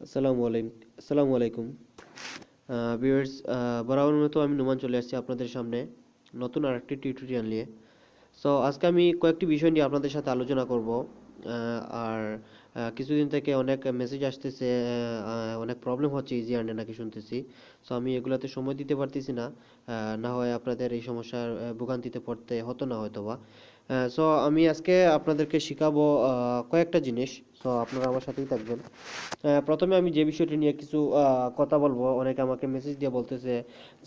আসসালামু আলাইকুম। ভিউয়ার্স বরাবর মতো আমি নুমান চলে আসছি আপনাদের সামনে নতুন আরেকটি টিউটোরিয়াল নিয়ে। সো আজকে আমি কয়েকটি বিষয় নিয়ে আপনাদের সাথে আলোচনা করব। আর কিছুদিন থেকে অনেক মেসেজ আসতেছে অনেক প্রবলেম হচ্ছে ইজি আর্নে নাকি শুনতেছি। সো আমি এগুলাতে সময় দিতে পারতেছি না। না হয় আপনাদের এই সমস্যার ভোগান্তিতে পড়তে হতো না হয়তো বা সো আমি আজকে আপনাদেরকে শেখাবো কয়েকটা জিনিস সো আপনারা আমার সাথেই থাকবেন। প্রথমে আমি যে বিষয়টি নিয়ে কিছু কথা বলব, অনেকে আমাকে মেসেজ দিয়ে বলতেছে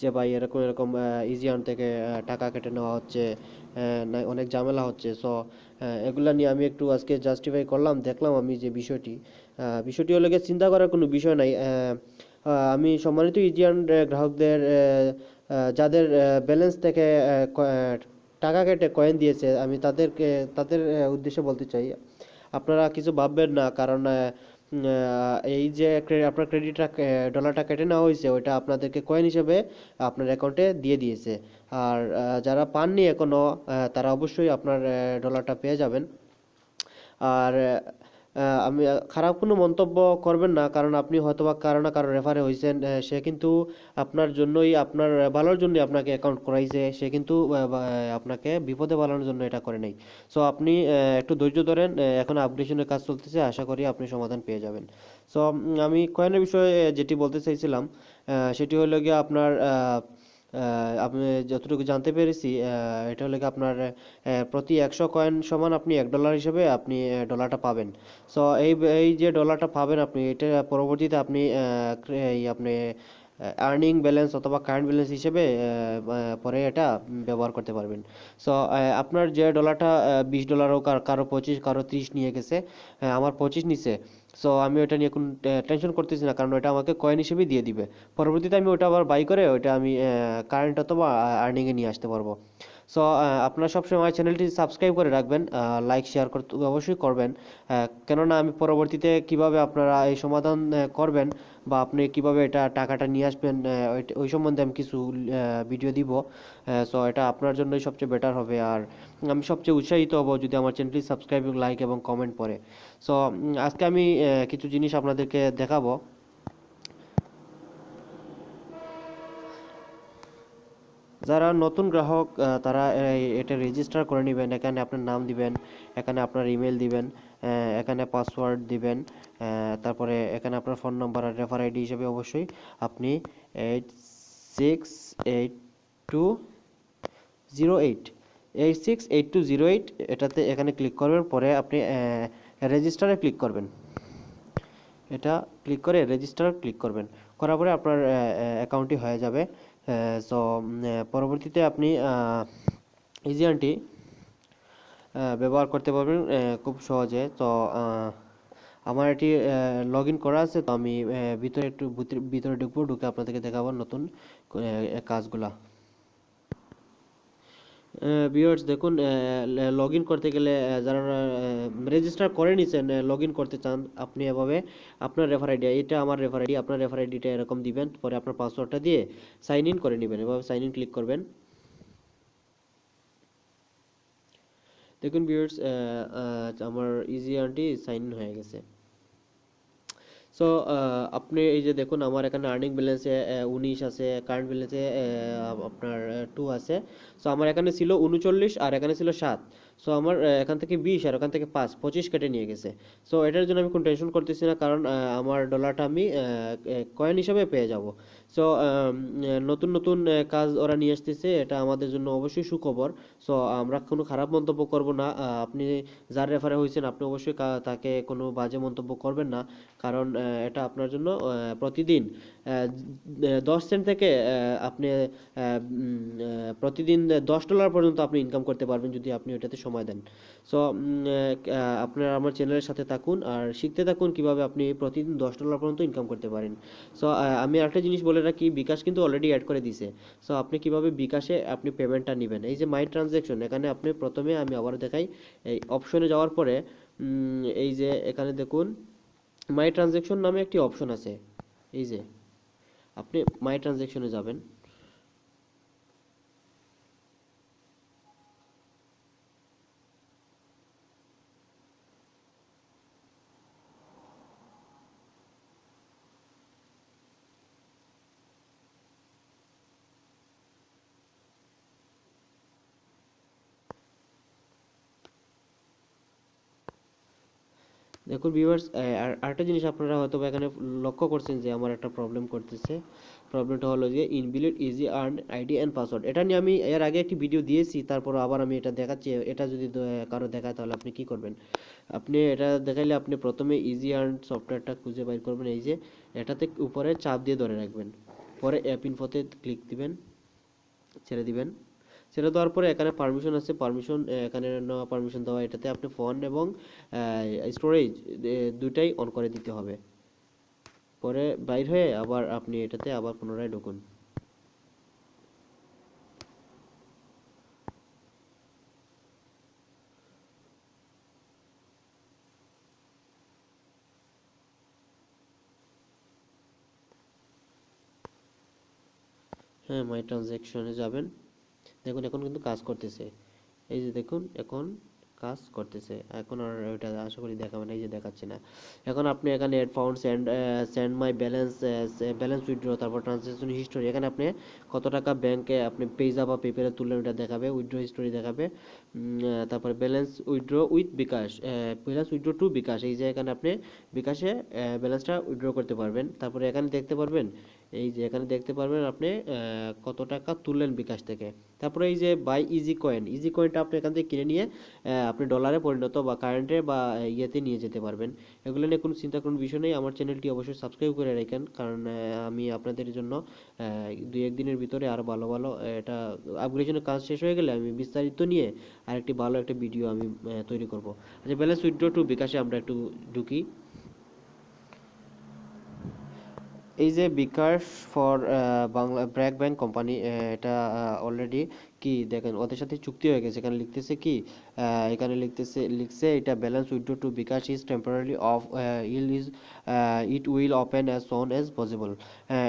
যে, ভাই, এরকম এরকম ইজি আর্ন থেকে টাকা কেটে নেওয়া হচ্ছে অনেক ঝামেলা হচ্ছে। সো এগুলা নিয়ে আমি একটু আজকে জাস্টিফাই করলাম, দেখলাম আমি যে বিষয়টি। বিষয়টি হলো গিয়ে চিন্তা করার কোনো বিষয় নাই। আমি সম্মানিত ইজিয়ান গ্রাহকদের যাদের ব্যালেন্স থেকে টাকা কেটে কয়েন দিয়েছে, আমি তাদেরকে, তাদের উদ্দেশ্যে বলতে চাই। আপনারা কিছু ভাববেন না, কারণ এই যে আপনার ক্রেডিটটা ডলারটা কেটে নেওয়া হয়েছে, ওইটা আপনাদেরকে কয়েন হিসেবে আপনার অ্যাকাউন্টে দিয়ে দিয়েছে। আর যারা পাননি এখনও তারা অবশ্যই আপনার ডলারটা পেয়ে যাবেন। আর আমি খারাপ কোনো মন্তব্য করবেন না, কারণ আপনি হয়তোবা কারও না কারও রেফারে হয়েছেন সে কিন্তু আপনার জন্যই, আপনার ভালোর জন্যই আপনাকে অ্যাকাউন্ট করাইছে, সে কিন্তু আপনাকে বিপদে বালানোর জন্য এটা করে নাই। সো আপনি একটু ধৈর্য ধরেন এখন আপডেশনের কাজ চলতেছে, আশা করি আপনি সমাধান পেয়ে যাবেন। সো আমি কয়েনের বিষয়ে যেটি বলতে চাইছিলাম সেটি হলো গিয়ে আপনার আপনি যতটুকু জানতে পেরেছি এটা হলো আপনার প্রতি একশো কয়েন সমান আপনি এক ডলার হিসেবে আপনি ডলারটা পাবেন। সো এই এই যে ডলারটা পাবেন আপনি, এটা পরবর্তীতে আপনি আপনি আর্নিং ব্যালেন্স অথবা কারেন্ট ব্যালেন্স হিসেবে পরে এটা ব্যবহার করতে পারবেন। সো আপনার যে ডলারটা বিশ ডলার হোক কারও পঁচিশ, কারও ত্রিশ নিয়ে গেছে আমার পঁচিশ নিছে সো আমি ওটা নিয়ে কোনো টেনশন করতেছি না, কারণ ওটা আমাকে কয়েন হিসেবে দিয়ে দিবে। পরবর্তীতে আমি ওটা আবার বাই করে ওটা আমি কারেন্ট অথবা আর্নিংয়ে নিয়ে আসতে পারব। সো আপনারা সবসময় চ্যানেলটি সাবস্ক্রাইব করে রাখবেন লাইক শেয়ার করতে অবশ্যই করবেন কেননা আমি পরবর্তীতে কীভাবে আপনারা এই সমাধান করবেন বা আপনি কীভাবে এটা টাকাটা নিয়ে আসবেন ওই সম্বন্ধে আমি কিছু ভিডিও দিব সো এটা আপনার জন্যই সবচেয়ে বেটার হবে। আর আমি সবচেয়ে উৎসাহিত হব যদি আমার চ্যানেলটি সাবস্ক্রাইব লাইক এবং কমেন্ট পড়ে। সো আজকে আমি কিছু জিনিস আপনাদেরকে দেখাবো। যারা নতুন গ্রাহক তারা এটা রেজিস্টার করে নেবেন। এখানে আপনার নাম দিবেন, এখানে আপনার ইমেল দিবেন এখানে পাসওয়ার্ড দিবেন তারপরে এখানে আপনার ফোন নাম্বার আর রেফার আইডি হিসেবে অবশ্যই আপনি eight six eight two zero eight eight six eight two zero eight এটাতে এখানে ক্লিক করবেন, পরে আপনি রেজিস্টারে ক্লিক করবেন। এটা ক্লিক করে রেজিস্টার ক্লিক করবেন। করার পরে আপনার অ্যাকাউন্টটি হয়ে যাবে। সো পরবর্তীতে আপনি ইজিয়ানটি ব্যবহার করতে পারবেন খুব সহজে। তো আমার এটি লগ ইন করা আছে, তো আমি ভিতরে একটু ভিতরে- ভিতরে ঢুকবো, ঢুকে আপনাদেরকে দেখাবো নতুন কাজগুলা। ভিউয়ার্স দেখুন লগ ইন করতে গেলে যারা রেজিস্টার করে নিছেন লগ ইন করতে চান, আপনি এভাবে আপনার রেফার আইডি এটা আমার রেফার আইডি আপনার রেফার আইডিটা এরকম দিবেন, পরে আপনার পাসওয়ার্ডটা দিয়ে সাইন ইন করে নেবেন, এভাবে সাইন ইন ক্লিক করবেন। দেখুন ভিউয়ার্স আমার ইজি আর্নটি সাইন ইন হয়ে গেছে। সো আপনি এই যে দেখুন, আমার এখানে আর্নিং ব্যালেন্সে উনিশ আছে কারেন্ট ব্যালেন্সে আপনার টু আছে। সো আমার এখানে ছিল উনচল্লিশ আর এখানে ছিল সাত। সো আমার এখান থেকে বিশ আর ওখান থেকে পাঁচ, পঁচিশ কেটে নিয়ে গেছে। সো এটার জন্য আমি কোনো টেনশন করতেছি না, কারণ আমার ডলারটা আমি কয়েন হিসাবে পেয়ে যাব। সো নতুন নতুন কাজ ওরা নিয়ে আসতেছে, এটা আমাদের জন্য অবশ্যই সুখবর। সো আমরা কোনো খারাপ মন্তব্য করব না আপনি যার রেফারে হয়েছেন, আপনি অবশ্যই তাকে কোনো বাজে মন্তব্য করবেন না, কারণ এটা আপনার জন্য প্রতিদিন দশ সেন্ট থেকে আপনি প্রতিদিন দশ ডলার পর্যন্ত আপনি ইনকাম করতে পারবেন, যদি আপনি ওটাতে সময় দেন। সো আপনারা আমার চ্যানেলের সাথে থাকুন আর শিখতে থাকুন কীভাবে আপনি প্রতিদিন দশ ডলার পর্যন্ত ইনকাম করতে পারেন। সো আমি একটা জিনিস বলে রাখি, বিকাশ কিন্তু অলরেডি অ্যাড করে দিছে। সো আপনি কীভাবে বিকাশে আপনি পেমেন্টটা নেবেন? এই যে মাই ট্রানজ্যাকশন এখানে আপনি প্রথমে আমি আবার দেখাই, এই অপশনে যাওয়ার পরে এই যে এখানে দেখুন মাই ট্রানজ্যাকশন নামে একটি অপশন আছে। এই যে, আপনি মাই ট্রানজ্যাকশনে যাবেন। দেখুন ভিউয়ার্স আর আরেকটা জিনিস আপনারা হয়তো এখানে লক্ষ্য করছেন যে আমার একটা প্রবলেম করতেছে। প্রবলেমটা হলো যে invalid easy earn ID and password এটা নিয়ে আমি এর আগে একটি ভিডিও দিয়েছি, তারপর আবার আমি এটা দেখাচ্ছি। এটা যদি কারও দেখায় তাহলে আপনি কি করবেন? আপনি এটা দেখাইলে আপনি প্রথমে ইজি আর্ন সফটওয়্যারটা খুঁজে বাইর করবেন। এই যে, এটাতে উপরে চাপ দিয়ে ধরে রাখবেন। পরে অ্যাপ ইনফোতে ক্লিক দিবেন, ছেড়ে দিবেন। ছেড়ে দেওয়ার পরে এখানে পারমিশন আছে পারমিশন এখানে নেওয়া পারমিশন দেওয়া, এটাতে আপনি ফোন এবং স্টোরেজ দুটাই অন করে দিতে হবে। পরে বাইর হয়ে আবার আপনি এটাতে আবার পুনরায় ঢুকুন। হ্যাঁ মাই ট্রানজ্যাকশনে যাবেন। দেখুন, এখন কিন্তু কাজ করতেছে। এই যে দেখুন, এখন কাজ করতেছে। এখন আর ওটা আশা করি দেখাবে না, এই যে দেখাচ্ছে না। এখন আপনি এখানে add fund send send my balance balance withdraw তারপর ট্রানজ্যাকশন হিস্টোরি এখানে আপনি কত টাকা ব্যাংকে আপনি পেজা বা পেপারে তুললেন ওটা দেখাবে উইথড্র হিস্টোরি দেখাবে। তারপরে balance withdraw with bKash balance withdraw to bKash, এই যে এখানে আপনি বিকাশে ব্যালেন্সটা উইথড্র করতে পারবেন। তারপরে এখানে দেখতে পারবেন এই যে এখানে দেখতে পারবেন আপনি কত টাকা তুললেন বিকাশ থেকে। তারপরে এই যে বাই ইজি কয়েন ইজি কয়েনটা আপনি এখান থেকে কিনে নিয়ে আপনি ডলারে পরিণত বা কারেন্টে বা ইয়েতে নিয়ে যেতে পারবেন। এগুলো নিয়ে কোনো চিন্তা কোনো বিষয় নেই। আমার চ্যানেলটি অবশ্যই সাবস্ক্রাইব করে রাখেন। কারণ আমি আপনাদের জন্য দুই একদিনের ভিতরে আরও ভালো ভালো এটা আপগ্রেডেশনের কাজ শেষ হয়ে গেলে আমি বিস্তারিত নিয়ে আরেকটি ভালো একটা ভিডিও আমি তৈরি করব। আচ্ছা ব্যালেন্স উইথড্র টু বিকাশে আমরা একটু ঢুকি। এই যে bKash for Bangla, BRAC bank company এটা অলরেডি কি দেখেন, ওদের সাথে চুক্তি হয়ে গেছে। এখানে লিখতেছে কি এখানে লিখতেছে, লিখছে এটা balance withdraw to bKash is temporary off ill is it will open as soon as possible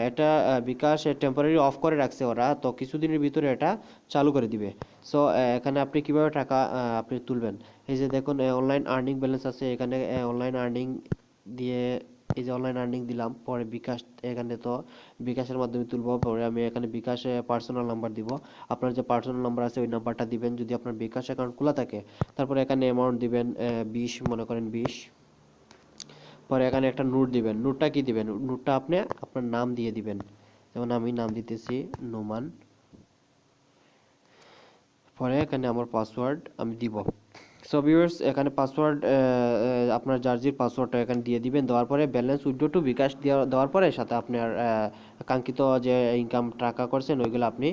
এটা বিকাশ টেম্পোরারি অফ করে রাখছে ওরা, তো কিছুদিনের ভিতরে এটা চালু করে দিবে। সো এখানে আপনি কীভাবে টাকা আপনি তুলবেন? এই যে দেখুন অনলাইন আর্নিং ব্যালেন্স আছে। এখানে অনলাইন আর্নিং দিয়ে এই যে অনলাইন আর্নিং দিলাম, পরে বিকাশ, এখানে তো বিকাশের মাধ্যমে তুলবো, পরে আমি এখানে বিকাশে পার্সোনাল নাম্বার দিব। আপনার যে পার্সোনাল নাম্বার আছে, ওই নাম্বারটা দিবেন। যদি আপনার বিকাশ অ্যাকাউন্ট খোলা থাকে, তারপরে এখানে অ্যামাউন্ট দিবেন বিশ, মনে করেন বিশ। পরে এখানে একটা নোট দিবেন। নোটটা কি দিবেন? নোটটা আপনি আপনার নাম দিয়ে দিবেন। যেমন আমি নাম দিতেছি নোমান। পরে এখানে আমার পাসওয়ার্ড আমি দিব। সো ভিউয়ার্স এখানে পাসওয়ার্ড আপনার জার্জির পাসওয়ার্ডটা এখানে দিয়ে দিবেন। দেওয়ার পরে ব্যালেন্স উইথড্র টু বিকাশ দেওয়া- দেওয়ার পরে সাথে আপনার কাঙ্ক্ষিত যে ইনকাম টাকা করছেন, ওইগুলো আপনি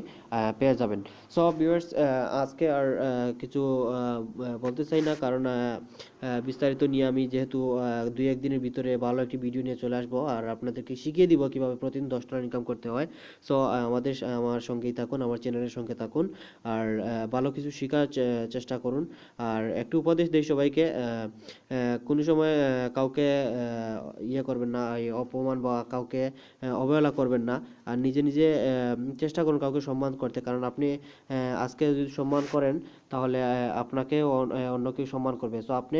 পেয়ে যাবেন। সো ভিউয়ার্স আজকে আর কিছু বলতে চাই না, কারণ বিস্তারিত নিয়ে আমি যেহেতু দুই একদিনের ভিতরে ভালো একটি ভিডিও নিয়ে চলে আসব, আর আপনাদেরকে শিখিয়ে দিব কীভাবে প্রতিদিন দশ টাকা ইনকাম করতে হয়। সো আমাদের, আমার সঙ্গেই থাকুন, আমার চ্যানেলের সঙ্গে থাকুন, আর ভালো কিছু শেখার চেষ্টা করুন। আর একটু উপদেশ দেই সবাইকে কোনো সময় কাউকে ইয়ে করবেন না অপমান বা কাউকে অবহেলা করবেন না। আর নিজে নিজে চেষ্টা করুন কাউকে সম্মান করতে। কারণ আপনি আজকে যদি সম্মান করেন তাহলে আপনাকে অন- অন্য কেউ সম্মান করবে। সো আপনি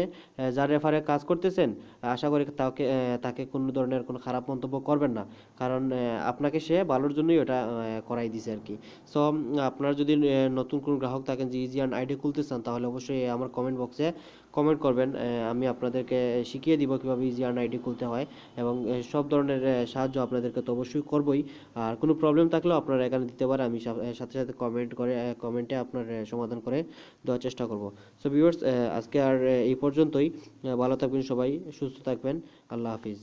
যার রেফারে কাজ করতেছেন, আশা করি তাকে তাকে কোনো ধরনের কোনো খারাপ মন্তব্য করবেন না। কারণ আপনাকে সে ভালোর জন্যই ওটা করাই দিছে আর কি। সো আপনার যদি নতুন কোনো গ্রাহক থাকেন যে ইজি আইডি খুলতে চান, তাহলে অবশ্যই আমার কমেন্ট বক্সে কমেন্ট করবেন। আমি আপনাদেরকে শিখিয়ে দিব কীভাবে ইজি আর্ন আইডি খুলতে হয় এবং সব ধরনের সাহায্য আপনাদেরকে তো অবশ্যই করবই। আর কোনো প্রবলেম থাকলেও আপনারা এখানে দিতে পারেন। আমি সাথে সাথে কমেন্ট করে কমেন্টে আপনার সমাধান করে দেওয়ার চেষ্টা করব। সো ভিউয়ার্স আজকে আর এই পর্যন্তই। ভালো থাকবেন সবাই, সুস্থ থাকবেন। আল্লাহ হাফিজ।